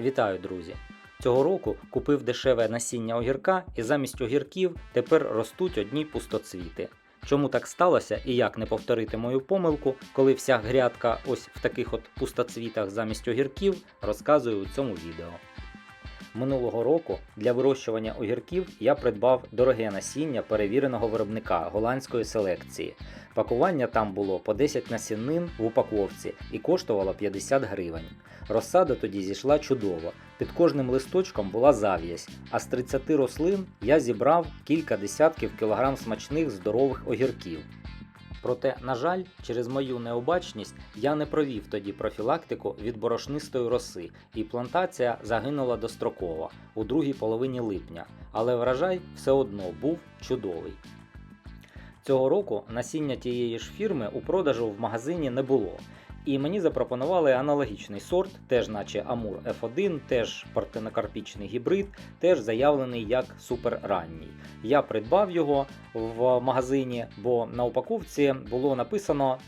Вітаю, друзі! Цього року купив дешеве насіння огірка і замість огірків тепер ростуть одні пустоцвіти. Чому так сталося і як не повторити мою помилку, коли вся грядка ось в таких от пустоцвітах замість огірків, розказую у цьому відео. Минулого року для вирощування огірків я придбав дороге насіння перевіреного виробника голландської селекції. Пакування там було по 10 насінин в упаковці і коштувало 50 гривень. Розсада тоді зійшла чудово. Під кожним листочком була зав'язь, а з 30 рослин я зібрав кілька десятків кілограм смачних здорових огірків. Проте, на жаль, через мою необачність я не провів тоді профілактику від борошнистої роси, і плантація загинула достроково у другій половині липня, але врожай все одно був чудовий. Цього року насіння тієї ж фірми у продажу в магазині не було. І мені запропонували аналогічний сорт, теж наче Амур F1, теж партенокарпічний гібрид, теж заявлений як суперранній. Я придбав його в магазині, бо на упаковці було написано,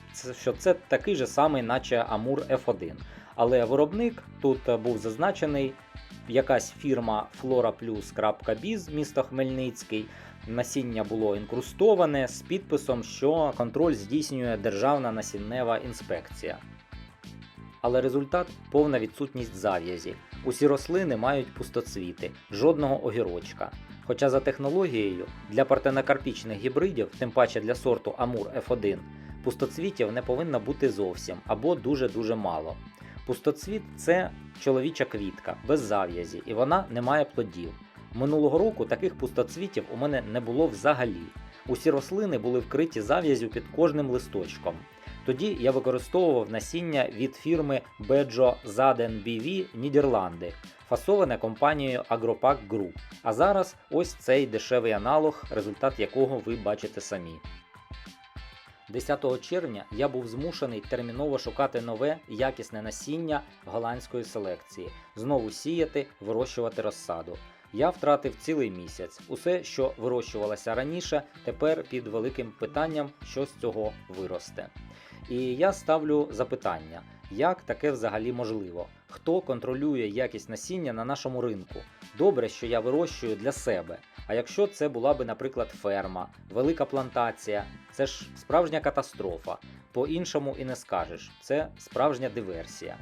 що це такий же самий, наче Амур F1. Але виробник тут був зазначений якась фірма FloraPlus.biz місто Хмельницький. Насіння було інкрустоване з підписом, що контроль здійснює Державна насіннева інспекція. Але результат повна відсутність зав'язі. Усі рослини мають пустоцвіти, жодного огірочка. Хоча за технологією для партенокарпічних гібридів, тим паче для сорту Амур F1, пустоцвітів не повинно бути зовсім або дуже-дуже мало. Пустоцвіт це чоловіча квітка без зав'язі, і вона не має плодів. Минулого року таких пустоцвітів у мене не було взагалі. Усі рослини були вкриті зав'язю під кожним листочком. Тоді я використовував насіння від фірми Bejo Zaden BV Нідерланди, фасоване компанією Agropack Group. А зараз ось цей дешевий аналог, результат якого ви бачите самі. 10 червня я був змушений терміново шукати нове якісне насіння голландської селекції, знову сіяти, вирощувати розсаду. Я втратив цілий місяць. Усе, що вирощувалося раніше, тепер під великим питанням, що з цього виросте. І я ставлю запитання, як таке взагалі можливо? Хто контролює якість насіння на нашому ринку? Добре, що я вирощую для себе. А якщо це була би, наприклад, ферма, велика плантація, це ж справжня катастрофа. По-іншому і не скажеш, це справжня диверсія.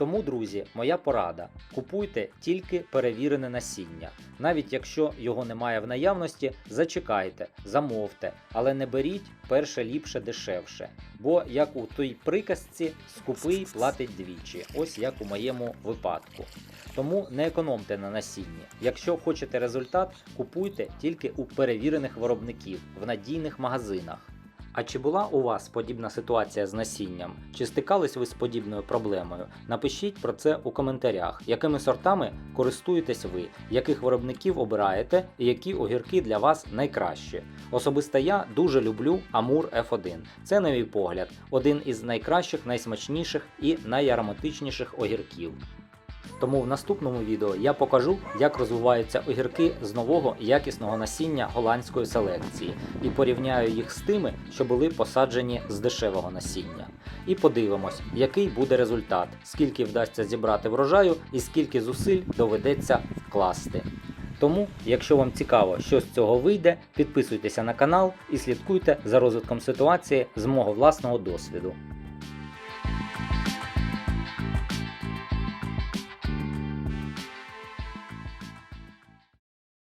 Тому, друзі, моя порада: купуйте тільки перевірене насіння. Навіть якщо його немає в наявності, зачекайте, замовте, але не беріть перше ліпше дешевше. Бо, як у той приказці, скупий платить двічі, ось як у моєму випадку. Тому не економте на насінні. Якщо хочете результат, купуйте тільки у перевірених виробників в надійних магазинах. А чи була у вас подібна ситуація з насінням? Чи стикались ви з подібною проблемою? Напишіть про це у коментарях, якими сортами користуєтесь ви, яких виробників обираєте і які огірки для вас найкращі. Особисто я дуже люблю Амур F1. Це, на мій погляд, один із найкращих, найсмачніших і найароматичніших огірків. Тому в наступному відео я покажу, як розвиваються огірки з нового якісного насіння голландської селекції і порівняю їх з тими, що були посаджені з дешевого насіння. І подивимось, який буде результат, скільки вдасться зібрати врожаю і скільки зусиль доведеться вкласти. Тому, якщо вам цікаво, що з цього вийде, підписуйтеся на канал і слідкуйте за розвитком ситуації з мого власного досвіду.